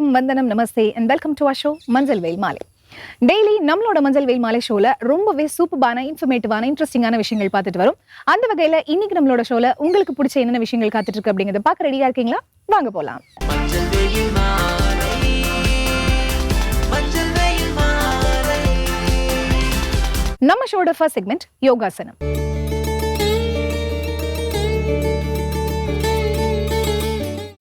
வணக்கம் வந்தனம் நமஸ்தே and welcome to a show Manjal Veyil Maalai. Daily நம்மளோட மஞ்சள் வெயில் மாலை ஷோல ரொம்பவே சூப்பரான இன்ஃபர்மேட்டிவான இன்ட்ரெஸ்டிங்கான விஷயங்கள் பார்த்துட்டு வரும். அந்த வகையில இன்னைக்கு நம்மளோட ஷோல உங்களுக்கு பிடிச்ச என்னென்ன விஷயங்கள் காத்துட்டு இருக்கு அப்படிங்கறத பார்க்க ரெடியா இருக்கீங்களா? வாங்க போலாம். நம்ம ஷோட ஃபர்ஸ்ட் செக்மெண்ட் யோகாசனம்.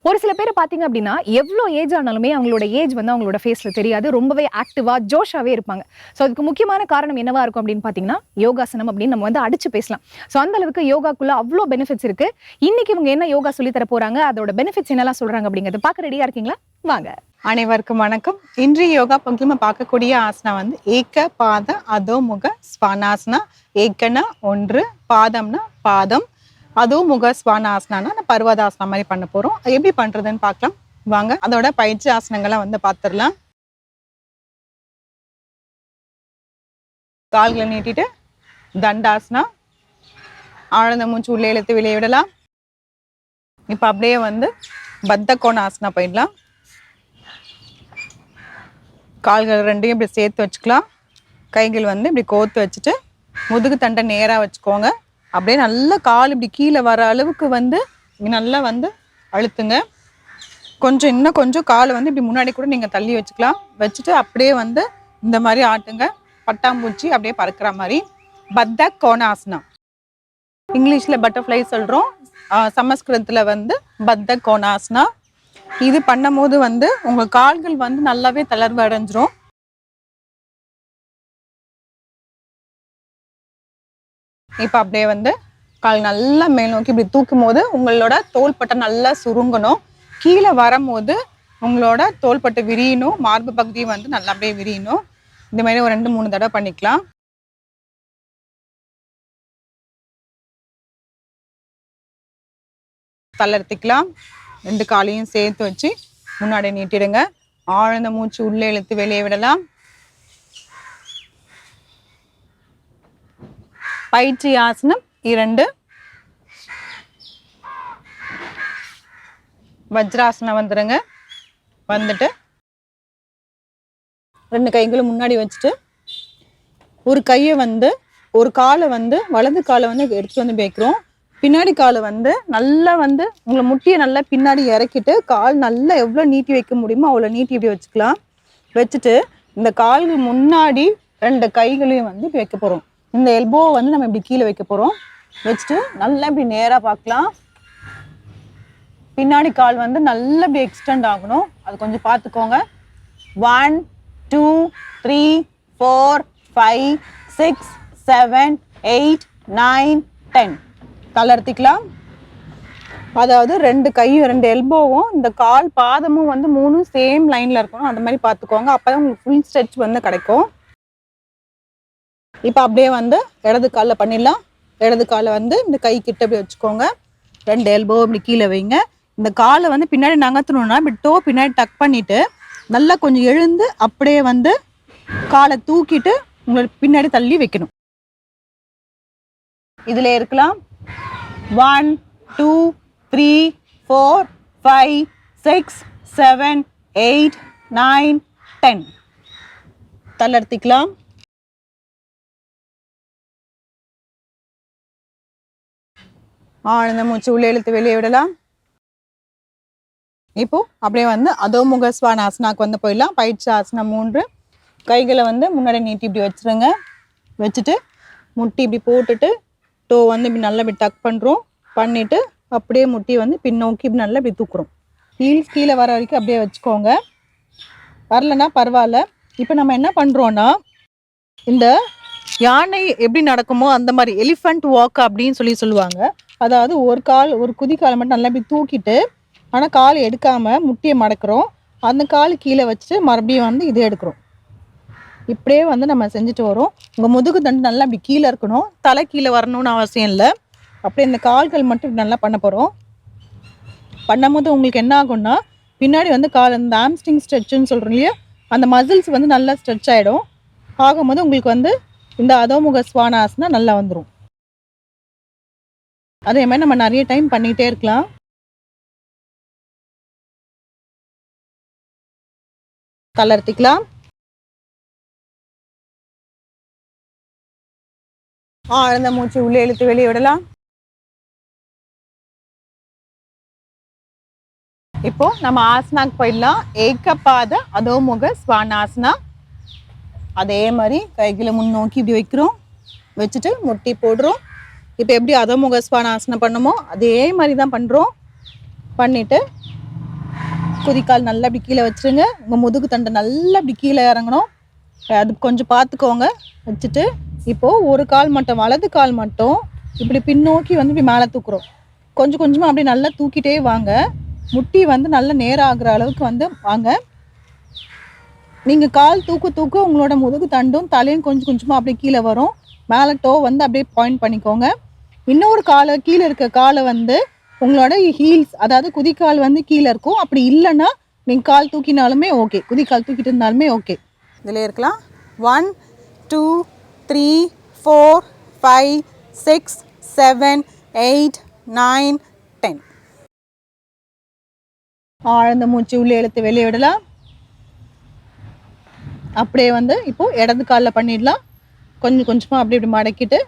ஒரு சில பேர் பார்த்தீங்க அப்படின்னா எவ்வளோ ஏஜ் ஆனாலுமே அவங்களோட ஏஜ் வந்து அவங்களோட ஃபேஸில் தெரியாது. ரொம்பவே ஆக்டிவாக ஜோஷாகவே இருப்பாங்க. ஸோ அதுக்கு முக்கியமான காரணம் என்னவா இருக்கும் அப்படின்னு பார்த்தீங்கன்னா யோகாசனம் அப்படின்னு நம்ம வந்து அடிச்சு பேசலாம். ஸோ அந்த அளவுக்கு யோகாக்குள்ளே அவ்வளோ பெனிஃபிட்ஸ் இருக்குது இன்னைக்கு இவங்க என்ன யோகா சொல்லி தர போகிறாங்க அதோட பெனிஃபிட்ஸ் என்னெல்லாம் சொல்கிறாங்க அப்படிங்கிறது பார்க்க ரெடியாக இருக்கீங்களா? வாங்க. அனைவருக்கும் வணக்கம். இன்றைய யோகா பகுதியில் பார்க்கக்கூடிய ஆசனா வந்து ஏக்க பாத அதோமுக ஸ்வானாசனா. ஏக்கனா ஒன்று பாதம்னா பாதம். அதுவும் முக ஸ்வான ஆசனானா அந்த பர்வதாசனா மாதிரி பண்ண போகிறோம் எப்படி பண்ணுறதுன்னு பார்க்கலாம். வாங்க அதோட பயிற்சி ஆசனங்களை வந்து பார்த்துடலாம். கால்களை நீட்டிட்டு தண்டாசனா ஆழ்ந்த மூச்சு உள்ளே இழுத்து வெளியே விடலாம். இப்போ அப்படியே வந்து பத்த கோண ஆசனா போயிடலாம். கால்கள் ரெண்டையும் இப்படி சேர்த்து வச்சுக்கலாம். கைகள் வந்து இப்படி கோர்த்து வச்சுட்டு முதுகு தண்டை நேராக வச்சுக்கோங்க. அப்படியே நல்லா கால் இப்படி கீழே வர அளவுக்கு வந்து நல்லா வந்து அழுத்துங்க. கொஞ்சம் இன்னும் கொஞ்சம் காலை வந்து இப்படி முன்னாடி கூட நீங்கள் தள்ளி வச்சுக்கலாம். வச்சுட்டு அப்படியே வந்து இந்த மாதிரி ஆட்டுங்க. பட்டாம்பூச்சி அப்படியே பறக்கிற மாதிரி. பத்த கோணாசனம் இங்கிலீஷில் பட்டர்ஃப்ளை சொல்கிறோம் சமஸ்கிருதத்தில் வந்து பத்த கோணாசனா. இது பண்ணும்போது வந்து உங்கள் கால்கள் வந்து நல்லாவே தளர்வு அடைஞ்சிரும். இப்போ அப்படியே வந்து கால் நல்லா மேல் நோக்கி இப்படி தூக்கும் போது உங்களோட தோள்பட்டை நல்லா சுருங்கணும். கீழே வரும்போது உங்களோட தோள்பட்டை விரியணும். மார்பு பகுதியும் வந்து நல்லா அப்படியே விரியணும். இந்த மாதிரி ஒரு ரெண்டு மூணு தடவை பண்ணிக்கலாம். தளர்த்திக்கலாம் ரெண்டு காலையும் சேர்த்து வச்சு முன்னாடி நீட்டிடுங்க. ஆழ்ந்த மூச்சு உள்ளே இழுத்து வெளியே விடலாம். பயிற்சி ஆசனம் இரண்டு வஜ்ராசனம் வந்துடுங்க வந்துட்டு ரெண்டு கைகளும் முன்னாடி வச்சுட்டு ஒரு கையை வந்து ஒரு காலை வந்து வலது காலை வந்து எடுத்து வந்து வைக்கிறோம் பின்னாடி காலை வந்து நல்லா வந்து உங்களை முட்டியை நல்லா பின்னாடி இறக்கிட்டு கால் நல்லா எவ்வளோ நீட்டி வைக்க முடியுமோ அவ்வளோ நீட்டி இப்படி வச்சுக்கலாம். வச்சுட்டு இந்த கால்கள் முன்னாடி ரெண்டு கைகளையும் வந்து இப்படி வைக்க போகிறோம் இந்த எல்போ வந்து நம்ம இப்படி கீழே வைக்க போகிறோம் வச்சுட்டு நல்லா இப்படி நேராக பார்க்கலாம். பின்னாடி கால் வந்து நல்லா இப்படி எக்ஸ்டெண்ட் ஆகணும். அது கொஞ்சம் பார்த்துக்கோங்க. One two three four five six seven eight nine ten தளர்த்திக்கலாம் அதாவது ரெண்டு கையும் ரெண்டு எல்போவும் இந்த கால் பாதமும் வந்து மூணும் சேம் லைனில் இருக்கணும். அந்த மாதிரி பார்த்துக்கோங்க. அப்பதான் உங்களுக்கு ஃபுல் ஸ்ட்ரெச் வந்து கிடைக்கும். இப்போ அப்படியே வந்து இடது காலில் பண்ணிடலாம். இடது காலை வந்து இந்த கை கிட்ட இப்படி வச்சுக்கோங்க. ரெண்டு எல்போ இப்படி கீழே வைங்க. இந்த காலை வந்து பின்னாடி நகர்த்தணும்னா இப்படி டோ பின்னாடி டக் பண்ணிவிட்டு நல்லா கொஞ்சம் எழுந்து அப்படியே வந்து காலை தூக்கிட்டு உங்களுக்கு பின்னாடி தள்ளி வைக்கணும். இதில் இருக்கலாம். One two three four five six seven eight nine ten தள்ளர்த்திக்கலாம் ஆழ்ந்த மூச்சு உள்ளே இழுத்து வெளியே விடலாம். இப்போ அப்படியே வந்து அதோ ஸ்வான ஆசனாக்கு வந்து போயிடலாம். பயிற்சி ஆசனம் மூன்று. கைகளை வந்து முன்னாடி நீட்டி இப்படி வச்சிருங்க. வச்சுட்டு முட்டி இப்படி போட்டுட்டு டோ வந்து இப்படி நல்லா இப்படி டக் பண்ணுறோம் பண்ணிட்டு அப்படியே முட்டி வந்து பின்னோக்கி இப்படி நல்லா இப்படி தூக்குறோம். ஹீல்ஸ் கீழே வர வரைக்கும் அப்படியே வச்சுக்கோங்க. வரலன்னா பரவாயில்ல. இப்போ நம்ம என்ன பண்ணுறோன்னா இந்த யானை எப்படி நடக்குமோ அந்த மாதிரி எலிஃபண்ட் வாக் அப்படின்னு சொல்லி சொல்லுவாங்க. அதாவது ஒரு கால் ஒரு குதி காலை மட்டும் நல்லா இப்படி தூக்கிட்டு ஆனால் கால் எடுக்காமல் முட்டியை மடக்கிறோம். அந்த கால் கீழே வச்சுட்டு மறுபடியும் வந்து இதை எடுக்கிறோம். இப்படியே வந்து நம்ம செஞ்சுட்டு வரோம். உங்கள் முதுகு தண்டு நல்லா இப்படி கீழே இருக்கணும். தலை கீழே வரணும்னு அவசியம் இல்லை. அப்படியே இந்த கால்கள் மட்டும் நல்லா பண்ண போகிறோம் பண்ணும்போது உங்களுக்கு என்ன ஆகும்னா பின்னாடி வந்து கால் அந்த ஆம்ஸ்டிங் ஸ்ட்ரெச்சுன்னு சொல்கிறோம் இல்லையா? அந்த மசில்ஸ் வந்து நல்லா ஸ்ட்ரெச் ஆகிடும் ஆகும்போது உங்களுக்கு வந்து இந்த அதோமுக ஸ்வானாசனா நல்லா வந்துடும் அதே மாதிரி நம்ம நிறைய டைம் பண்ணிகிட்டே இருக்கலாம். கலர்த்திக்கலாம் ஆழ்ந்த மூச்சு உள்ளே இழுத்து வெளியே விடலாம். இப்போ நம்ம ஆசனாக்கு போயிடலாம். ஏக்கப்பாத அதோமுக ஸ்வானாசனா. அதே மாதிரி கைகளை முன்னோக்கி இப்படி வைக்கிறோம். வச்சுட்டு முட்டி போடுறோம். இப்போ எப்படி அதமுக ஸ்வானாசனம் பண்ணுமோ அதே மாதிரி தான் பண்ணுறோம் பண்ணிவிட்டு குதிக்கால் நல்லா அப்படி கீழே வச்சிருங்க. உங்கள் முதுகு தண்டை நல்லா அப்படி கீழே இறங்கணும். அது கொஞ்சம் பார்த்துக்கோங்க. வச்சுட்டு இப்போது ஒரு கால் மட்டும் வலது கால் மட்டும் இப்படி பின்னோக்கி வந்து இப்படி மேலே தூக்குறோம். கொஞ்சம் கொஞ்சமாக அப்படி நல்லா தூக்கிட்டே வாங்க. முட்டி வந்து நல்லா நேரம் ஆகுற அளவுக்கு வந்து வாங்க. நீங்கள் கால் தூக்க தூக்க உங்களோட முதுகு தண்டும் தலையும் கொஞ்சம் கொஞ்சமாக அப்படியே கீழே வரும். மேலே டோ வந்து அப்படியே பாயிண்ட் பண்ணிக்கோங்க. இன்னொரு காலை கீழே இருக்க காலை வந்து உங்களோட ஹீல்ஸ் அதாவது குதிக்கால் வந்து கீழே இருக்கும். அப்படி இல்லைன்னா நீங்கள் கால் தூக்கினாலுமே ஓகே குதிக்கால் தூக்கிட்டு இருந்தாலுமே ஓகே இதில் இருக்கலாம். One two three four five six seven eight nine ten ஆழ்ந்த மூச்சு உள்ளே இழுத்து வெளியே விடலாம். அப்படியே வந்து இப்போது இடது காலில் பண்ணிடலாம். கொஞ்சம் கொஞ்சமாக அப்படி இப்படி மடக்கிட்டு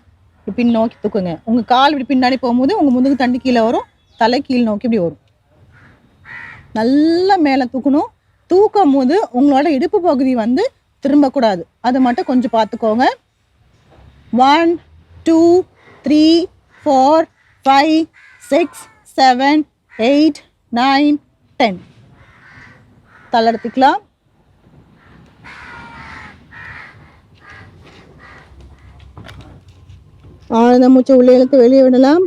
இப்படி பின் நோக்கி தூக்குங்க. உங்கள் கால் இப்படி பின்னாடி போகும்போது உங்கள் முதுகு தண்டு கீழே வரும் தலை கீழ் நோக்கி இப்படி வரும். நல்லா மேலே தூக்கணும். தூக்கும் போது உங்களோட இடுப்பு பகுதி வந்து திரும்பக்கூடாது. அது மட்டும் கொஞ்சம் பார்த்துக்கோங்க. One two three four five six seven eight nine ten தளர்த்திக்கலாம் ஆழ்ந்த மூச்சை உள்ளே இழுத்து வெளியே விடலாம்.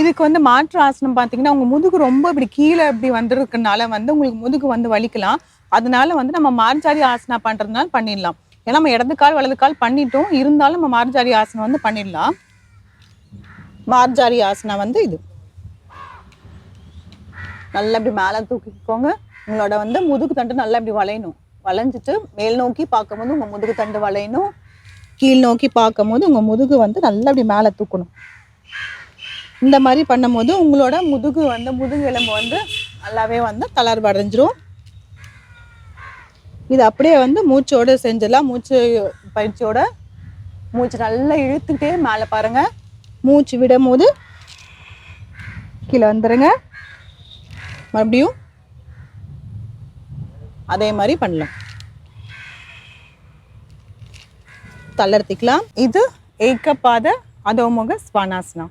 இதுக்கு வந்து மாற்று ஆசனம் பார்த்தீங்கன்னா உங்க முதுகு ரொம்ப இப்படி கீழே இப்படி வந்துருக்கனால வந்து உங்களுக்கு முதுகு வந்து வலிக்கலாம். அதனால வந்து நம்ம மார்ஜாரி ஆசனா பண்றதுனால பண்ணிடலாம். ஏன்னா நம்ம இடது கால் வலது கால் பண்ணிட்டோம். இருந்தாலும் நம்ம மார்ஜாரி ஆசனம் வந்து பண்ணிடலாம். மார்ஜாரி ஆசனா வந்து இது. நல்லா இப்படி மேலே தூக்கிக்கோங்க. உங்களோட வந்து முதுகு தண்டு நல்லா இப்படி வளையணும். வளைஞ்சிட்டு மேல் நோக்கி பார்க்கும்போது உங்கள் முதுகு தண்டு வளையணும். கீழ் நோக்கி பார்க்கும்போது உங்கள் முதுகு வந்து நல்லா அப்படி மேலே தூக்கணும். இந்த மாதிரி பண்ணும்போது உங்களோட முதுகு வந்து முதுகு எலும்பு வந்து நல்லாவே வந்து தளர்வு அடைஞ்சிரும். இது அப்படியே வந்து மூச்சோட செஞ்சிடலாம். மூச்சு பயிற்சியோட மூச்சு நல்லா இழுத்துக்கிட்டே மேலே பாருங்க. மூச்சு விடும் போது கீழே வந்துடுங்க மறுபடியும் அதே மாதிரி பண்ணலாம். தளர்த்திக்கலாம். இது ஏக்கப்பாத அதோமுக ஸ்வானாசனா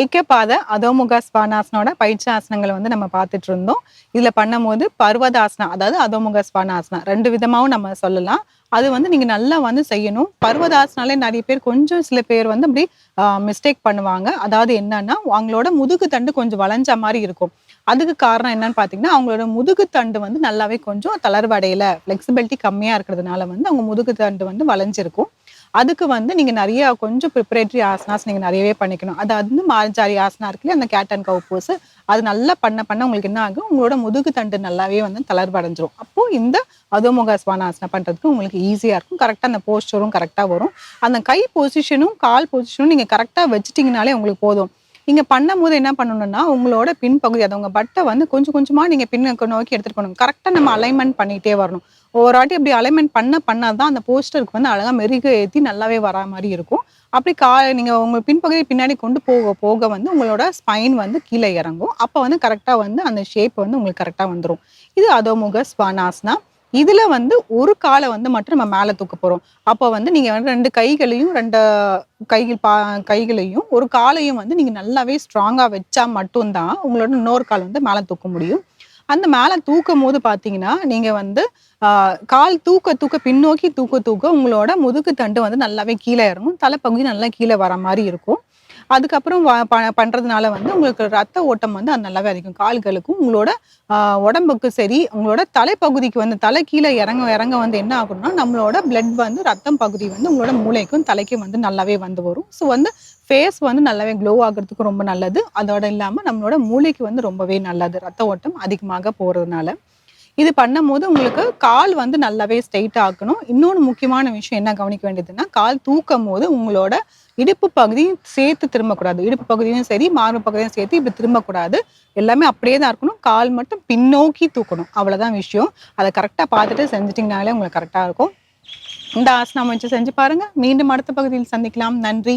ஏக்கபாத அதோமுக ஸ்வானாசனோட பயிற்சி ஆசனங்களை வந்து நம்ம பார்த்துட்டு இருந்தோம் இதில் பண்ணும்போது பர்வதாசனம் அதாவது அதோமுக ஸ்வானாசனம் ரெண்டு விதமாகவும் நம்ம சொல்லலாம். அது வந்து நீங்கள் நல்லா வந்து செய்யணும். பர்வதாசனாலே நிறைய பேர் கொஞ்சம் சில பேர் வந்து அப்படி மிஸ்டேக் பண்ணுவாங்க. அதாவது என்னன்னா அவங்களோட முதுகு தண்டு கொஞ்சம் வளைஞ்ச மாதிரி இருக்கும். அதுக்கு காரணம் என்னன்னு பார்த்தீங்கன்னா அவங்களோட முதுகு தண்டு வந்து நல்லாவே கொஞ்சம் தளர்வடையில. ஃப்ளெக்சிபிலிட்டி கம்மியாக இருக்கிறதுனால வந்து அவங்க முதுகு தண்டு வந்து வளைஞ்சிருக்கும். அதுக்கு வந்து நீங்கள் நிறைய கொஞ்சம் ப்ரிப்பரேட்டரி ஆசனாஸ் நீங்கள் நிறையவே பண்ணிக்கணும். அது வந்து மார்ஜாரி ஆசனா இருக்குல்ல அந்த கேட் அண்ட் கவு போஸ் அது நல்லா பண்ண பண்ண உங்களுக்கு என்ன ஆகும்? உங்களோட முதுகு தண்டு நல்லாவே வந்து தளர்வடைஞ்சிரும். அப்போ இந்த அதோமுக ஸ்வானாசனா பண்ணுறதுக்கு உங்களுக்கு ஈஸியாக இருக்கும். கரெக்டாக அந்த போஸ்டரும் கரெக்டாக வரும். அந்த கை பொசிஷனும் கால் பொசிஷனும் நீங்கள் கரெக்டாக வச்சுட்டிங்கனாலே உங்களுக்கு போதும். நீங்கள் பண்ணும்போது என்ன பண்ணணும்னா உங்களோட பின்பகுதி அது உங்கள் பட்டை வந்து கொஞ்சம் கொஞ்சமாக நீங்கள் பின்னுக்கு நோக்கி எடுத்துகிட்டு போகணும். கரெக்டாக நம்ம அலைன்மெண்ட் பண்ணிகிட்டே வரணும். ஒவ்வொரு வாட்டி அப்படி அலைன்மெண்ட் பண்ண பண்ணாதான் அந்த போஸ்டருக்கு வந்து அழகாக மெருகு ஏற்றி நல்லாவே வரா மாதிரி இருக்கும். அப்படி கா நீங்கள் உங்கள் பின்பகுதி பின்னாடி கொண்டு போக போக வந்து உங்களோட ஸ்பைன் வந்து கீழே இறங்கும். அப்போ வந்து கரெக்டாக வந்து அந்த ஷேப் வந்து உங்களுக்கு கரெக்டாக வந்துடும் இது அதோமுக ஸ்வானாஸ்னா இதில் வந்து ஒரு காலை வந்து மட்டும் நம்ம மேலே தூக்க போகிறோம் அப்போ வந்து நீங்கள் வந்து ரெண்டு கைகளையும் ரெண்டு கைகள் பா கைகளையும் ஒரு காலையும் வந்து நீங்கள் நல்லாவே ஸ்ட்ராங்காக வச்சா மட்டும்தான் உங்களோட இன்னொரு கால் வந்து மேலே தூக்க முடியும். அந்த மேலே தூக்கும் போது பார்த்தீங்கன்னா நீங்கள் வந்து கால் தூக்க தூக்க பின்னோக்கி தூக்க தூக்க உங்களோட முதுகு தண்டு வந்து நல்லாவே கீழே இறங்கும். தலைப்பகுதி நல்லா கீழே வர மாதிரி இருக்கும். அதுக்கப்புறம் வ- ப- வந்து உங்களுக்கு ரத்த ஓட்டம் வந்து அது நல்லாவே அதிகம். கால்களுக்கும் உங்களோட உடம்புக்கும் உடம்புக்கு சரி உங்களோட தலைப்பகுதிக்கு வந்து தலை கீழே இறங்க இறங்க வந்து என்ன ஆகும்னா நம்மளோட பிளட் வந்து ரத்தம் பகுதி வந்து உங்களோட மூளைக்கும் தலைக்கும் வந்து நல்லாவே வந்து வரும். ஸோ வந்து ஃபேஸ் வந்து நல்லாவே க்ளோ ஆகிறதுக்கு ரொம்ப நல்லது. அதோட இல்லாமல் நம்மளோட மூளைக்கு வந்து ரொம்பவே நல்லது. ரத்த ஓட்டம் அதிகமாக போகிறதுனால இது பண்ணும்போது உங்களுக்கு கால் வந்து நல்லாவே ஸ்ட்ரைட் ஆக்கணும். இன்னொன்று முக்கியமான விஷயம் என்ன கவனிக்க வேண்டியதுன்னா கால் தூக்கும் போது உங்களோட இடுப்பு பகுதியும் சேர்த்து திரும்பக்கூடாது. இடுப்பு பகுதியும் சரி மார்பு பகுதியும் சேர்த்து இப்படி திரும்பக்கூடாது. எல்லாமே அப்படியே தான் இருக்கணும். கால் மட்டும் பின்னோக்கி தூக்கணும். அவ்வளோதான் விஷயம். அதை கரெக்டாக பார்த்துட்டு செஞ்சுட்டிங்கனாலே உங்களுக்கு கரெக்டாக இருக்கும். இந்த ஆசனம் வச்சு செஞ்சு பாருங்க. மீண்டும் அடுத்த பகுதியில் சந்திக்கலாம். நன்றி.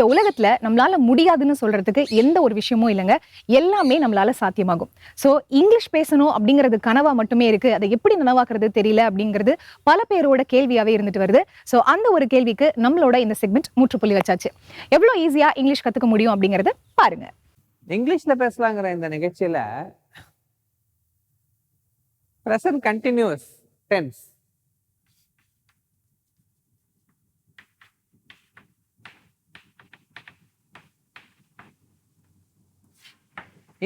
இந்த உலகத்துல நம்மளால முடியாதுன்னு சொல்றதுக்கு எந்த ஒரு விஷயமும் இல்லைங்க. எல்லாமே நம்மளால சாத்தியமாகும். சோ இங்கிலீஷ் பேசணும் அப்படிங்கிறது கனவா மட்டுமே இருக்கு. அதை எப்படி நனவாக்குறது தெரியல அப்படிங்கிறது பல பேரோட கேள்வியாவே இருந்துட்டு வருது. சோ அந்த ஒரு கேள்விக்கு நம்மளோட இந்த செக்மெண்ட் முற்றுப்புள்ளி வச்சாச்சு. எவ்வளவு ஈஸியா இங்கிலீஷ் கத்துக்க முடியும் அப்படிங்கறத பாருங்க. இங்கிலீஷ்ல பேசலாங்கிற இந்த நிகழ்ச்சியில ப்ரெசன்ட் கண்டினியூஸ் டென்ஸ்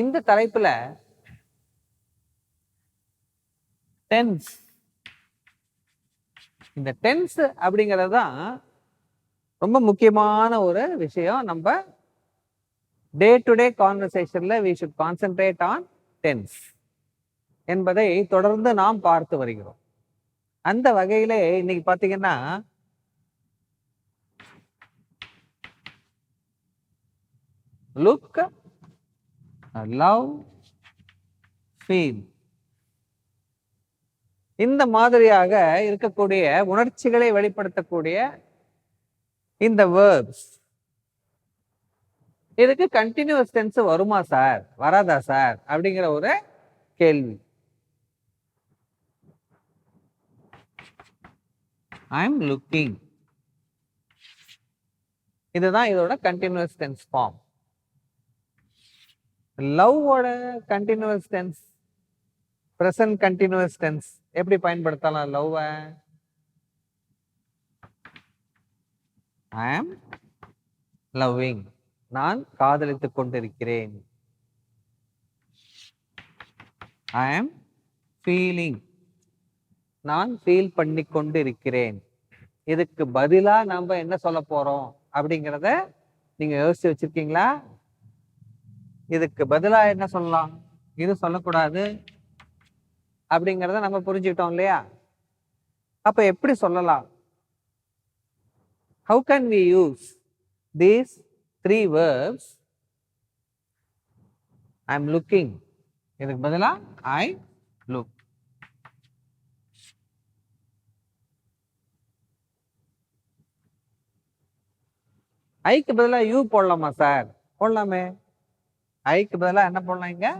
இந்த தலைப்புல டென்ஸ் இந்த டென்ஸ் அப்படிங்கிறது தான் ரொம்ப முக்கியமான ஒரு விஷயம். நம்ம day to day கான்வர்சேஷன்ல we should concentrate on tense என்பதை தொடர்ந்து நாம் பார்த்து வருகிறோம். அந்த வகையிலே இன்னைக்கு பாத்தீங்கன்னா லுக் லவ் ஃபீல் இந்த மாதிரியாக இருக்கக்கூடிய உணர்ச்சிகளை வெளிப்படுத்தக்கூடிய இந்த வேர்ப்ஸ் இதுக்கு கண்டினியூஸ் டென்ஸ் வருமா சார் வராதா சார் அப்படிங்கிற ஒரு கேள்வி. ஐ எம் லுக்கிங் இதுதான் இதோட continuous tense form லவ்வோட continuous tense present continuous tense எப்படி பயன்படுத்தலாம் லவ்வை? ஐ ஆம் லவ்விங் நான் காதலித்துக் கொண்டிருக்கிறேன். ஐ ஆம் ஃபீலிங் நான் ஃபீல் பண்ணி கொண்டு இருக்கிறேன் இதுக்கு பதிலா நம்ம என்ன சொல்ல போறோம் அப்படிங்கிறத நீங்க யோசிச்சு வச்சிருக்கீங்களா? இதுக்கு பதிலா என்ன சொல்லலாம்? இது சொல்லக்கூடாது. அப்படிங்கிறத நம்ம புரிஞ்சுக்கிட்டோம் இல்லையா? அப்ப எப்படி சொல்லலாம்? How can we use these three three I am looking இதுக்கு பதிலா ஐ லுக் ஐக்கு பதிலா யூ போடலாமா சார் போடலாமே. ஐக்கு பதிலாக என்ன போடலாம் இங்கே?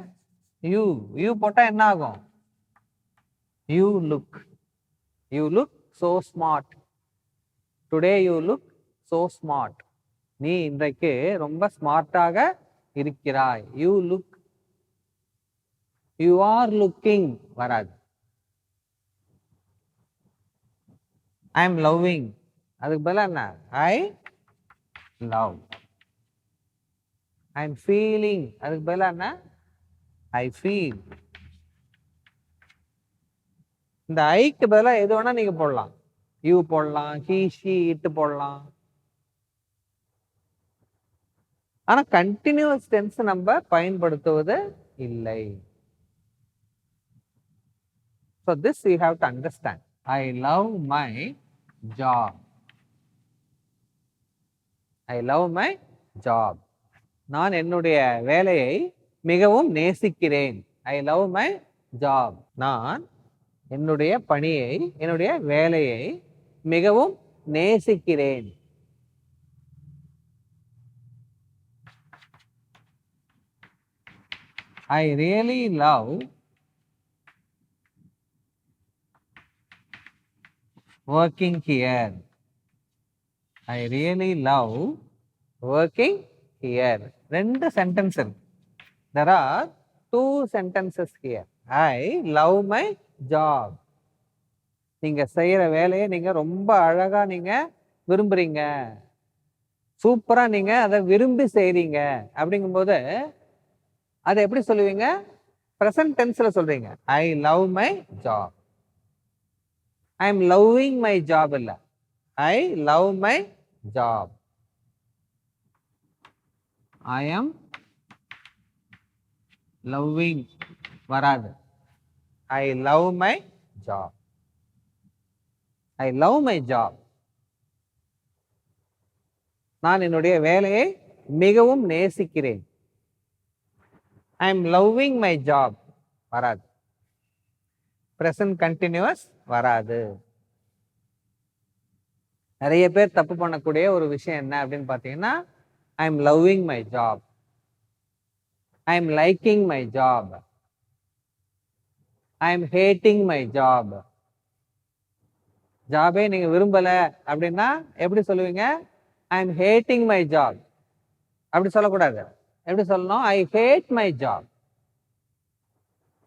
யூ யூ போட்டால் என்ன ஆகும்? You look you look so smart today you look so smart நீ இன்றைக்கு ரொம்ப ஸ்மார்ட்டாக இருக்கிறாய். You look you are looking வராது. ஐ எம் லவ்விங் அதுக்கு பதிலாக என்ன? I love I am feeling அதுக்கு பதிலாக என்ன? ஐ ஃபீல் இந்த ஐக்கு பதிலா எது வேணா நீங்க போடலாம். யூ போடலாம் ஹீ ஷீ இட்டு போடலாம். ஆனா கண்டினியூஸ் டென்ஸ் நம்ம பயன்படுத்துவது இல்லை. So this you have to understand I love my job I love my job நான் என்னுடைய வேலையை மிகவும் நேசிக்கிறேன். ஐ லவ் மை ஜாப் நான் என்னுடைய பணியை என்னுடைய வேலையை மிகவும் நேசிக்கிறேன். I really love working here I really love working here. ரெண்டு சென்டென்ஸ் இருக்கு. There are two sentences here I love my job நீங்க செய்யற வேலையை நீங்க ரொம்ப அழகா நீங்க விரும்புறீங்க. சூப்பரா நீங்க அதை விரும்பி செய்றீங்க. அப்படிங்கும்போது அதை எப்படி சொல்லுவீங்க? ப்ரெசன்ட் டென்ஸ்ல சொல்றீங்க. I love my job I am loving my job இல்லை. I love my job I am loving வராது. I love my job I love my job நான் என்னுடைய வேலையை மிகவும் நேசிக்கிறேன். I am loving my job வராது. ப்ரெசன்ட் கண்டினியூஸ் வராது. நிறைய பேர் தப்பு பண்ணக்கூடிய ஒரு விஷயம் என்ன அப்படின்னு பார்த்தீங்கன்னா I am loving my job I am liking my job I am hating my job ஜாபே நீங்க விரும்பல அப்படின்னா எப்படி சொல்லுவீங்க? I am hating my job அப்படி சொல்லக்கூடாது. எப்படி சொல்லணும்? ஐ ஹேட் மை ஜாப்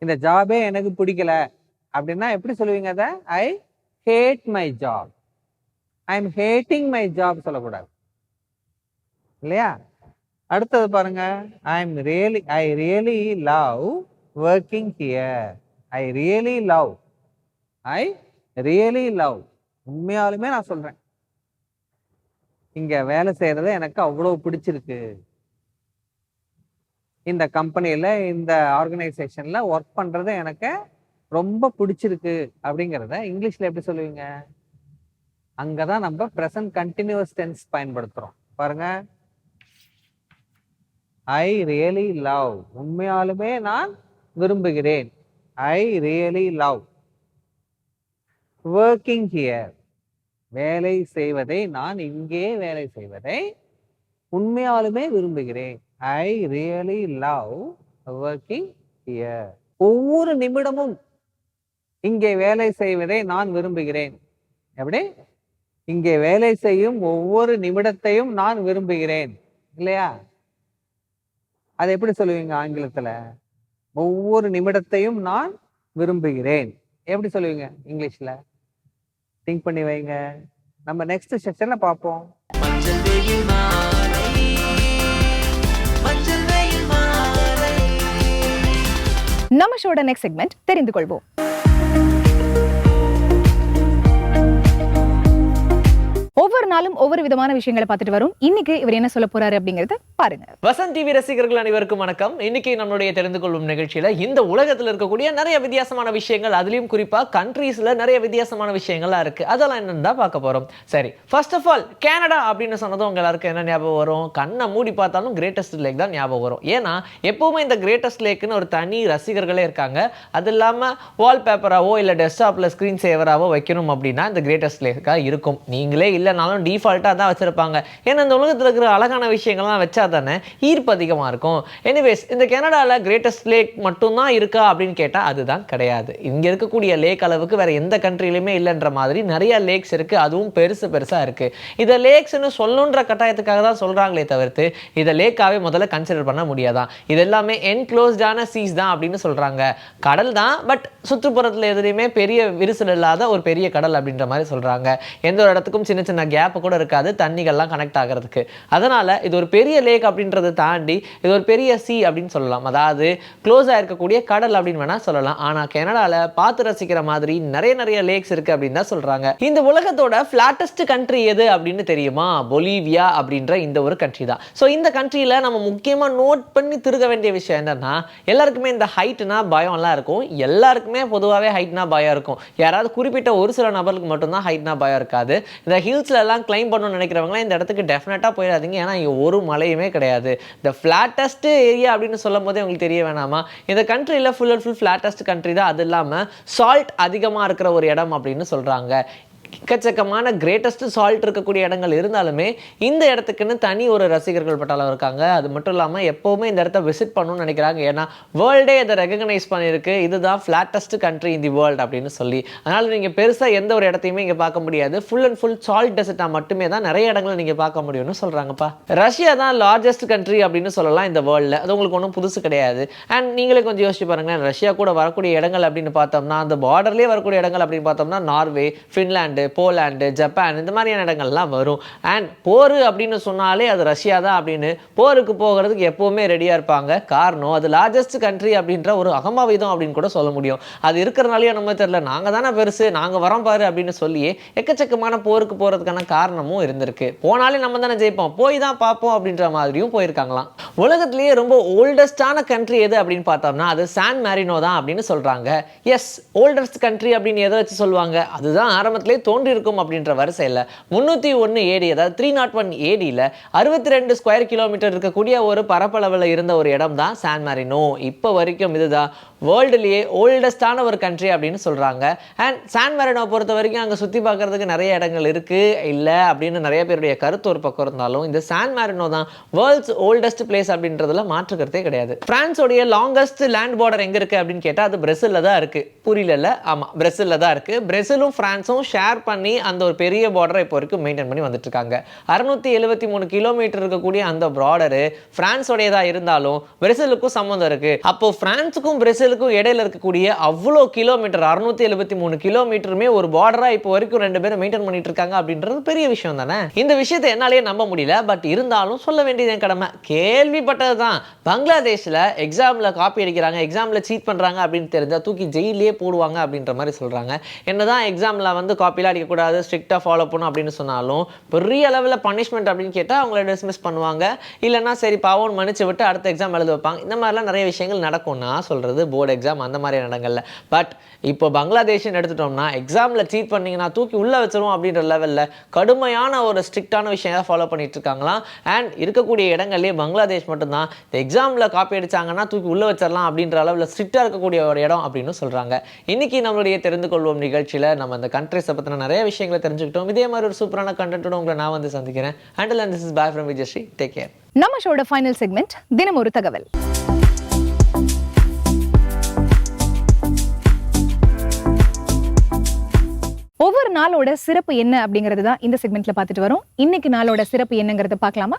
இந்த ஜாபே எனக்கு பிடிக்கல அப்படின்னா எப்படி சொல்லுவீங்க அதை? I hate my job I am hating my job சொல்லக்கூடாது. இல்லையா? அடுத்தது பாருங்க. I am really I really love working here I really love I really love உண்மையாலுமே நான் சொல்றேன். இங்க வேலை செய்யறது எனக்கு அவ்வளவு பிடிச்சிருக்கு. இந்த கம்பெனியில இந்த ஆர்கனைசேஷன்ல ஒர்க் பண்றது எனக்கு ரொம்ப பிடிச்சிருக்கு அப்படிங்கிறத இங்கிலீஷ்ல எப்படி சொல்லுவீங்க? அங்கதான் நம்ம ப்ரெசன்ட் கண்டினியூஸ் டென்ஸ் பயன்படுத்துறோம். பாருங்க. ஐ ரியலி லவ் உண்மையாலுமே நான் விரும்புகிறேன். I really love working here வேலை செய்வதை நான் இங்கே வேலை செய்வதை உண்மையாலுமே விரும்புகிறேன். I really love working here ஒவ்வொரு நிமிடமும் இங்கே வேலை செய்வதை நான் விரும்புகிறேன். எப்படி? இங்கே வேலை செய்யும் ஒவ்வொரு நிமிடத்தையும் நான் விரும்புகிறேன். இல்லையா? அது எப்படி சொல்லுவீங்க ஆங்கிலத்துல? ஒவ்வொரு நிமிடத்தையும் நான் விரும்புகிறேன். எப்படி சொல்லுவீங்க இங்கிலீஷ்ல? திங்க் பண்ணி வைங்க. நம்ம நெக்ஸ்ட் செஷன்ல பார்ப்போம். நம்ம ஷோட நெக்ஸ்ட் செக்மெண்ட் தெரிந்து கொள்வோம். ஒவ்வொரு நாளும் ஒவ்வொரு விதமான விஷயங்களை பார்த்துட்டு வரும். இன்னைக்கு இவர் என்ன சொல்ல போறாரு அப்படிங்கறத பாருங்க. வசந்த் டிவி ரசிகர்கள் அனைவருக்கும் வணக்கம். இன்னைக்கு நம்மளுடைய தெரிந்து கொள்ளும் நிகழ்ச்சியில இந்த உலகத்துல இருக்கக்கூடிய நிறைய வித்தியாசமான விஷயங்கள் அதுலயும் குறிப்பா கண்ட்ரீஸ்ல நிறைய வித்தியாசமான விஷயங்கள்லாம் இருக்கு. அதெல்லாம் என்னன்னு தான் பார்க்க போறோம். சரி ஃபர்ஸ்ட் ஆஃப் ஆல் கனடா அப்படின்னு சொன்னதும் உங்க எல்லாருக்கும் என்ன ஞாபகம் வரும்? கண்ணை மூடி பார்த்தாலும் கிரேட்டஸ்ட் லேக் தான் ஞாபகம் வரும். ஏன்னா எப்பவுமே இந்த கிரேட்டஸ்ட் லேக்குன்னு ஒரு தனி ரசிகர்களே இருக்காங்க. அது இல்லாம வால்பேப்பராவோ இல்ல டெஸ்க்டாப்ல ஸ்கிரீன் சேவராவோ வைக்கணும் அப்படின்னா இந்த கிரேட்டஸ்ட் லேக்கா இருக்கும். நீங்களே இல்லை இல்லைனாலும் டிஃபால்ட்டாக தான் வச்சுருப்பாங்க. ஏன்னா இந்த உலகத்தில் இருக்கிற அழகான விஷயங்கள்லாம் வச்சா தானே ஈர்ப்பு அதிகமாக இருக்கும். எனிவேஸ் இந்த கனடாவில் கிரேட்டஸ்ட் லேக் மட்டும்தான் இருக்கா அப்படின்னு கேட்டால் அதுதான் கிடையாது. இங்கே இருக்கக்கூடிய லேக் அளவுக்கு வேறு எந்த கண்ட்ரிலையுமே இல்லைன்ற மாதிரி நிறைய லேக்ஸ் இருக்குது அதுவும் பெருசு பெருசாக இருக்குது இதை லேக்ஸ்னு சொல்லணுன்ற கட்டாயத்துக்காக தான் சொல்கிறாங்களே தவிர்த்து இதை லேக்காகவே முதல்ல கன்சிடர் பண்ண முடியாதான் இது எல்லாமே என்க்ளோஸ்டான சீஸ் தான் அப்படின்னு சொல்கிறாங்க கடல் தான் பட் சுற்றுப்புறத்தில் எதுலேயுமே பெரிய விரிசல் இல்லாத ஒரு பெரிய கடல் அப்படின்ற மாதிரி சொல்கிறாங்க எந்த ஒரு இடத்துக்கும் சின்ன சின்ன கேப்பு கூட இருக்காது தண்ணிகள்லாம் கனெக்ட் ஆகிறதுக்கு. அதனால் இது ஒரு பெரிய லேக் அப்படின்றத தாண்டி இது ஒரு பெரிய சி அப்படின்னு சொல்லலாம். அதாவது க்ளோஸாக இருக்கக்கூடிய கடல் அப்படின்னு வேணால் சொல்லலாம். ஆனால் கனடாவில் பார்த்து ரசிக்கிற மாதிரி நிறைய நிறைய லேக்ஸ் இருக்குது அப்படின்னு தான் சொல்கிறாங்க இந்த உலகத்தோட ஃப்ளாட்டஸ்ட் கண்ட்ரி எது அப்படின்னு தெரியுமா? பொலிவியா அப்படின்ற இந்த ஒரு கண்ட்ரி தான். ஸோ இந்த கண்ட்ரியில் நம்ம முக்கியமாக நோட் பண்ணி திருக வேண்டிய விஷயம் என்னன்னா எல்லாருக்குமே இந்த ஹைட்னா பயம்லாம் இருக்கும். எல்லாருக்குமே பொதுவாகவே ஹைட்னா பயம் இருக்கும். யாராவது குறிப்பிட்ட ஒரு சில நபருக்கு மட்டும்தான் ஹைட்னா பயம் இருக்காது. இந்த ஹில்ஸ் எல்லாம் கிளைம் பண்ணணும்னு நினைக்கிறவங்களாம் இந்த இடத்துக்கு டெஃபினட்டாக போயிடாதீங்க. ஏன்னா இங்கே ஒரு மலையுமே கிடையாது. இந்த ஃப்ளாட்டஸ்ட்டு ஏரியா அப்படின்னு சொல்லும் போதே உங்களுக்கு தெரிய வேணாமா? இந்த கண்ட்ரியில் full and full flattest country தான். அது இல்லாமல் சால்ட் அதிகமாக இருக்கிற ஒரு இடம் அப்படின்னு சொல்கிறாங்க எக்கச்சக்கமான கிரேட்டஸ்ட் சால்ட் இருக்கக்கூடிய இடங்கள் இருந்தாலுமே இந்த இடத்துக்குன்னு தனி ஒரு ரசிகர்கள் பட்டாளம் இருக்காங்க. அது மட்டும் இல்லாமல் எப்போவுமே இந்த இடத்த விசிட் பண்ணணும்னு நினைக்கிறாங்க. ஏன்னா வேர்ல்டே இதை ரெகனைஸ் பண்ணியிருக்கு. இதுதான் flattest country in the world அப்படின்னு சொல்லி. அதனால் நீங்கள் பெருசாக எந்த ஒரு இடத்தையுமே இங்கே பார்க்க முடியாது. ஃபுல் அண்ட் ஃபுல் சால்ட் டெசர்ட்டாக மட்டுமே தான் நிறைய இடங்களை நீங்கள் பார்க்க முடியும்னு சொல்கிறாங்கப்பா ரஷ்யா தான் லார்ஜஸ்ட் கண்ட்ரி அப்படின்னு சொல்லலாம் இந்த வேர்ல்டில் அது உங்களுக்கு ஒன்றும் புதுசு கிடையாது. அண்ட் நீங்களே கொஞ்சம் யோசிச்சு பாருங்களேன். ரஷ்யா கூட வரக்கூடிய இடங்கள் அப்படின்னு பார்த்தோம்னா அந்த பார்டர்லேயே வரக்கூடிய இடங்கள் அப்படின்னு பார்த்தோம்னா நார்வே ஃபின்லாண்டு போலாண்டு ஜப்பான் இந்த மாதிரியான இடங்கள்லாம் வரும். அண்ட் போர் அப்படின்னு சொன்னாலே அது ரஷ்யா தான் அப்படின்னு. போருக்கு போகிறதுக்கு எப்போவுமே ரெடியாக இருப்பாங்க. காரணம் அது லார்ஜஸ்ட் கண்ட்ரி அப்படின்ற ஒரு அகமாவிதம் அப்படின்னு கூட சொல்ல முடியும். அது இருக்கிறனாலேயே நம்ம தெரியல. நாங்கள் தானே பெருசு நாங்கள் வரோம் பாரு அப்படின்னு சொல்லியே எக்கச்சக்கமான போருக்கு போகிறதுக்கான காரணமும் இருந்திருக்கு. போனாலே நம்ம தானே ஜெயிப்போம். போய் தான் பார்ப்போம் அப்படின்ற மாதிரியும் போயிருக்காங்களாம். உலகத்திலேயே ரொம்ப ஓல்டஸ்டான கண்ட்ரி எது அப்படின்னு பார்த்தோம்னா அது சான் மேரினோ தான் அப்படின்னு சொல்கிறாங்க எஸ் ஓல்டஸ்ட் கண்ட்ரி அப்படின்னு எதை வச்சு சொல்லுவாங்க? அதுதான் ஆரம்பத்திலே தோன்றிருக்கும் அப்படின்ற வரிசையில் முந்நூற்றி ஒன்று ஏடி அதாவது த்ரீ நாட் ஒன் ஏடியில் அறுபத்தி ரெண்டு ஸ்கொயர் கிலோமீட்டர் இருக்கக்கூடிய ஒரு பரப்பளவில் இருந்த ஒரு இடம் தான் சான் மேரினோ இப்போ வரைக்கும் இதுதான் வேர்ல்டுலேயே ஓல்டஸ்டான ஒரு கண்ட்ரி அப்படின்னு சொல்கிறாங்க அண்ட் சான் மேரினோ பொறுத்த வரைக்கும் அங்கே சுற்றி பார்க்கறதுக்கு நிறைய இடங்கள் இருக்குது இல்லை அப்படின்னு நிறைய பேருடைய கருத்து ஒரு பக்கம் இருந்தாலும் இந்த சான் மேரினோ தான் வேர்ல்ட்ஸ் ஓல்டஸ்ட் பிளேஸ் அப்படின்றதுல மாற்றுக்கிறதே கிடையாது. ஃப்ரான்ஸோடைய லாங்கஸ்ட் லேண்ட் பார்டர் எங்கே இருக்குது அப்படின்னு கேட்டால் அது பிரசிலில் தான் இருக்குது புரியல ஆமாம் பிரசிலில் தான் இருக்குது பிரசிலும் ஃப்ரான்ஸும் ஷேர் பண்ணி அந்த ஒரு பெரிய பார்டரை இப்போ வரைக்கும் மெயின்டைன் பண்ணி வந்துட்டு இருக்காங்க அறுநூத்தி எழுபத்தி மூணு கிலோமீட்டர் இருக்கக்கூடிய அந்த பார்டரு பிரான்ஸோடையதா இருந்தாலும் பிரேசிலுக்கும் சம்மந்தம் இருக்கு. அப்போ பிரான்ஸுக்கும் பிரேசிலுக்கும் இடையில இருக்கக்கூடிய அவ்வளோ கிலோமீட்டர் அறுநூத்தி எழுபத்தி மூணு கிலோமீட்டருமே ஒரு பார்டரா இப்போ வரைக்கும் ரெண்டு பேரும் மெயின்டைன் பண்ணிட்டு இருக்காங்க அப்படின்றது பெரிய விஷயம் தானே? இந்த விஷயத்தை என்னாலேயே நம்ப முடியல. பட் இருந்தாலும் சொல்ல வேண்டியது என் கடமை. கேள்விப்பட்டது தான் பங்களாதேஷில் எக்ஸாமில் காப்பி அடிக்கிறாங்க எக்ஸாமில் சீட் பண்ணுறாங்க அப்படின்னு தெரிஞ்சால் தூக்கி ஜெயிலே போடுவாங்க அப்படின்ற மாதிரி சொல்கிறாங்க என்னதான் எக்ஸாமில் வந்து காப்பியில் காப்பிலாம் அடிக்கக்கூடாது ஸ்ட்ரிக்டாக ஃபாலோ பண்ணும் அப்படின்னு சொன்னாலும் பெரிய அளவில் பனிஷ்மெண்ட் அப்படின்னு கேட்டால் அவங்கள டிஸ்மிஸ் பண்ணுவாங்க. இல்லைனா சரி பாவம் மன்னிச்சு விட்டு அடுத்த எக்ஸாம் எழுத வைப்பாங்க. இந்த மாதிரிலாம் நிறைய விஷயங்கள் நடக்கும். நான் சொல்கிறது போர்டு எக்ஸாம் அந்த மாதிரி இடங்களில். பட் இப்போ பங்களாதேஷ்னு எடுத்துட்டோம்னா எக்ஸாமில் சீட் பண்ணீங்கன்னா தூக்கி உள்ளே வச்சிரும் அப்படின்ற லெவலில் கடுமையான ஒரு ஸ்ட்ரிக்டான விஷயம் தான் ஃபாலோ பண்ணிட்டு இருக்காங்களாம். அண்ட் இருக்கக்கூடிய இடங்கள்லேயே பங்களாதேஷ் மட்டும்தான் இந்த எக்ஸாமில் காப்பி அடிச்சாங்கன்னா தூக்கி உள்ளே வச்சிடலாம் அப்படின்ற அளவில் ஸ்ட்ரிக்டாக இருக்கக்கூடிய ஒரு இடம் அப்படின்னு சொல்கிறாங்க இன்னைக்கு நம்மளுடைய தெரிந்து கொள்வோம் நிகழ்ச்சியில் நம்ம அந்த கண்ட்ரிஸை பற்றின நிறைய விஷயங்களை தெரிஞ்சுக்கிட்டோம். இதே மாதிரி ஒரு சூப்பரான கண்டென்ட்டோட உங்களை நான் வந்து சந்திக்கிறேன். Until and this is bye from Vijayasri take care நம்ம ஷோட ஃபைனல் செக்மெண்ட் தினம் ஒரு தகவல். ஒவ்வொரு நாளோட சிறப்பு என்ன அப்படிங்கிறது தான் இந்த செக்மெண்ட்ல பார்த்துட்டு வரோம். இன்னைக்கு நாளோட சிறப்பு என்னங்கிறத பார்க்கலாமா?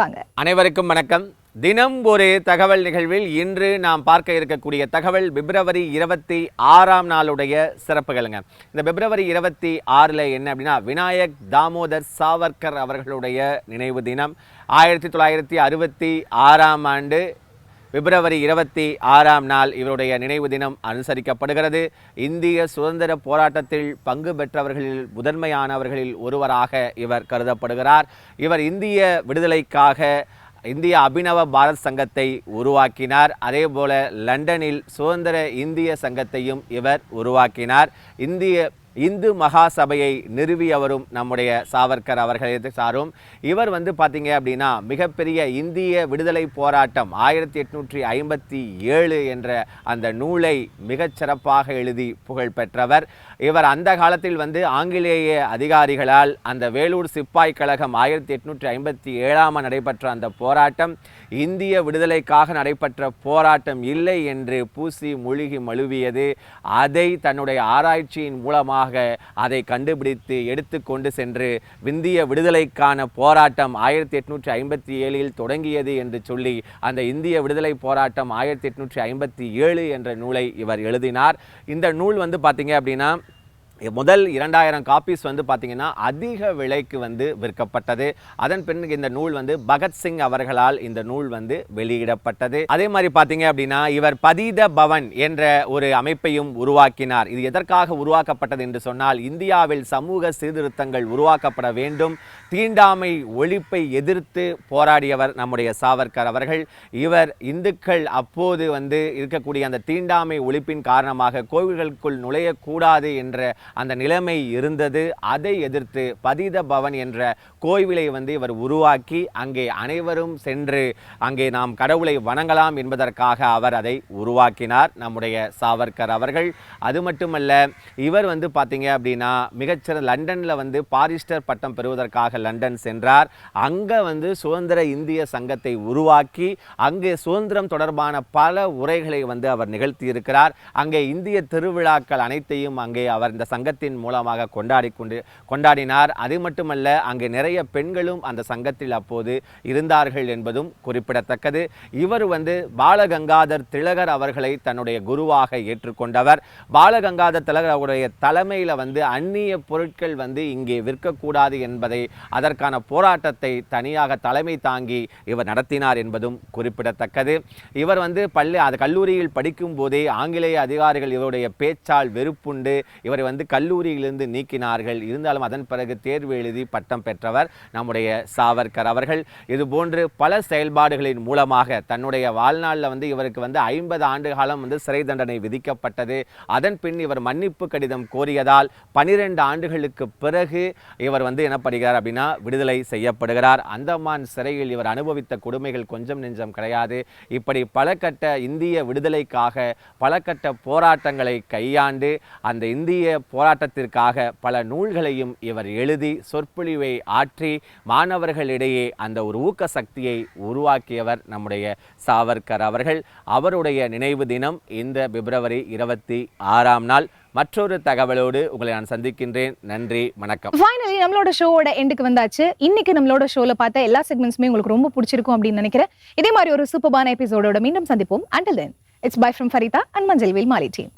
வாங்க. அனைவருக்கும் வணக்கம். தினம் ஒரு தகவல் நிகழ்வில் இன்று நாம் பார்க்க இருக்கக்கூடிய தகவல் பிப்ரவரி இருபத்தி ஆறாம் நாளுடைய சிறப்புகளுங்க. இந்த பிப்ரவரி இருபத்தி ஆறில் என்ன அப்படின்னா விநாயக் தாமோதர் சாவர்கர் அவர்களுடைய நினைவு தினம். ஆயிரத்தி தொள்ளாயிரத்தி அறுபத்தி ஆறாம் ஆண்டு பிப்ரவரி இருபத்தி ஆறாம் நாள் இவருடைய நினைவு தினம் அனுசரிக்கப்படுகிறது. இந்திய சுதந்திர போராட்டத்தில் பங்கு பெற்றவர்களில் முதன்மையானவர்களில் ஒருவராக இவர் கருதப்படுகிறார். இவர் இந்திய விடுதலைக்காக இந்திய அபினவ பாரத் சங்கத்தை உருவாக்கினார். அதே போல லண்டனில் சுதந்திர இந்திய சங்கத்தையும் இவர் உருவாக்கினார். இந்திய இந்து மகா சபையை நிறுவியவரும் நம்முடைய சாவர்கர் அவர்கள் சாரும். இவர் வந்து பார்த்தீங்க அப்படின்னா மிகப்பெரிய இந்திய விடுதலை போராட்டம் ஆயிரத்தி எட்நூற்றி ஐம்பத்தி ஏழு என்ற அந்த நூலை மிகச்சிறப்பாக எழுதி புகழ் பெற்றவர். இவர் அந்த காலத்தில் வந்து ஆங்கிலேய அதிகாரிகளால் அந்த வேலூர் சிப்பாய் கழகம் ஆயிரத்தி எட்நூற்றி ஐம்பத்தி ஏழாம் நடைபெற்ற அந்த போராட்டம். இந்திய விடுதலைக்காக நடைபெற்ற போராட்டம் இல்லை என்று பூசி முழுகி மழுவியது. அதை தன்னுடைய ஆராய்ச்சியின் மூலமாக அதை கண்டுபிடித்து எடுத்து கொண்டு சென்று இந்திய விடுதலைக்கான போராட்டம் ஆயிரத்தி எட்நூற்றி ஐம்பத்தி ஏழில் தொடங்கியது என்று சொல்லி அந்த இந்திய விடுதலை போராட்டம் ஆயிரத்தி எட்நூற்றி ஐம்பத்தி ஏழு என்ற நூலை இவர் எழுதினார். இந்த நூல் வந்து பார்த்தீங்க அப்படின்னா முதல் இரண்டாயிரம் காப்பீஸ் வந்து பார்த்தீங்கன்னா அதிக விலைக்கு வந்து விற்கப்பட்டது. அதன் பின் இந்த நூல் வந்து பகத்சிங் அவர்களால் இந்த நூல் வந்து வெளியிடப்பட்டது. அதே மாதிரி பார்த்தீங்க அப்படின்னா இவர் பதீத பவன் என்ற ஒரு அமைப்பையும் உருவாக்கினார். இது எதற்காக உருவாக்கப்பட்டது என்று சொன்னால் இந்தியாவில் சமூக சீர்திருத்தங்கள் உருவாக்கப்பட வேண்டும். தீண்டாமை ஒழிப்பை எதிர்த்து போராடியவர் நம்முடைய சாவர்கர் அவர்கள். இவர் இந்துக்கள் அப்போது வந்து இருக்கக்கூடிய அந்த தீண்டாமை ஒழிப்பின் காரணமாக கோவில்களுக்குள் நுழையக்கூடாது என்ற அந்த நிலைமை இருந்தது. அதை எதிர்த்து பதித பவன் என்ற கோவிலை வந்து இவர் உருவாக்கி அங்கே அனைவரும் சென்று அங்கே நாம் கடவுளை வணங்கலாம் என்பதற்காக அவர் அதை உருவாக்கினார் நம்முடைய சாவர்கர் அவர்கள். அது மட்டுமல்ல இவர் வந்து பார்த்தீங்க அப்படின்னா மிகச்சிறந்த லண்டனில் வந்து பாரிஸ்டர் பட்டம் பெறுவதற்காக லண்டன் சென்றார். அங்கே வந்து சுதந்திர இந்திய சங்கத்தை உருவாக்கி அங்கே சுதந்திரம் தொடர்பான பல உரைகளை வந்து அவர் நிகழ்த்தியிருக்கிறார். அங்கே இந்திய திருவிழாக்கள் அனைத்தையும் அங்கே அவர் இந்த சங்கத்தின் மூலமாக கொண்டாடி கொண்டு கொண்டாடினார். அது மட்டுமல்ல அங்கே நிறைய பெண்களும் அந்த சங்கத்தில் அப்போது இருந்தார்கள் என்பதும் குறிப்பிடத்தக்கது. இவர் வந்து பாலகங்காதர் திலகர் அவர்களை தன்னுடைய குருவாக ஏற்றுக்கொண்டவர். பாலகங்காதர் திலகர் அவருடைய தலைமையில் வந்து அந்நிய பொருட்கள் வந்து இங்கே விற்கக்கூடாது என்பதை அதற்கான போராட்டத்தை தனியாக தலைமை தாங்கி இவர் நடத்தினார் என்பதும் குறிப்பிடத்தக்கது. இவர் வந்து பள்ளி அது கல்லூரியில் படிக்கும் போதே ஆங்கிலேய அதிகாரிகள் இவருடைய பேச்சால் வெறுப்புண்டு இவரை வந்து கல்லூரியிலிருந்து நீக்கினார்கள். இருந்தாலும் அதன் பிறகு தேர்வு எழுதி பட்டம் பெற்றவர் நம்முடைய சாவர்கர் அவர்கள். இது போன்று பல செயல்பாடுகளின் மூலமாக தன்னுடைய வாழ்நாளில் வந்து இவருக்கு வந்து ஐம்பது ஆண்டு காலம் வந்து சிறை தண்டனை விதிக்கப்பட்டது. அதன் பின் இவர் மன்னிப்பு கடிதம் கோரியதால் பனிரெண்டு ஆண்டுகளுக்கு பிறகு இவர் வந்து எனப்படுகிறார் அப்படின்னா விடுதலை செய்யப்படுகிறார். அந்தமான் சிறையில் இவர் அனுபவித்த கொடுமைகள் கொஞ்சம் நெஞ்சம் கிடையாது. இப்படி பல கட்ட இந்திய விடுதலைக்காக பல கட்ட போராட்டங்களை கையாண்டு அந்த இந்திய போராட்டத்திற்காக பல நூல்களையும் இவர் எழுதி சொற்பொழிவை ஆற்றி மாணவர்களிடையே அந்த ஒரு ஊக்க சக்தியை உருவாக்கியவர் நம்முடைய சாவர்கர் அவர்கள். அவருடைய நினைவு தினம் இந்த பிப்ரவரி இருபத்தி ஆறாம் நாள். மற்றொரு தகவலோடு உங்களை நான் சந்திக்கின்றேன். நன்றி வணக்கம். ஃபைனலி நம்மளோட ஷோவோட எண்டுக்கு வந்தாச்சு. இன்னைக்கு நம்மளோட ஷோல பார்த்த எல்லா செக்மெண்ட்ஸுமே உங்களுக்கு ரொம்ப பிடிச்சிருக்கும் அப்படின்னு நினைக்கிறேன். இதே மாதிரி ஒரு சூப்பர்பான எபிசோடோட மீண்டும் சந்திப்போம். Until then it's bye from Farida and மஞ்சள் வேல் மாலி டீம்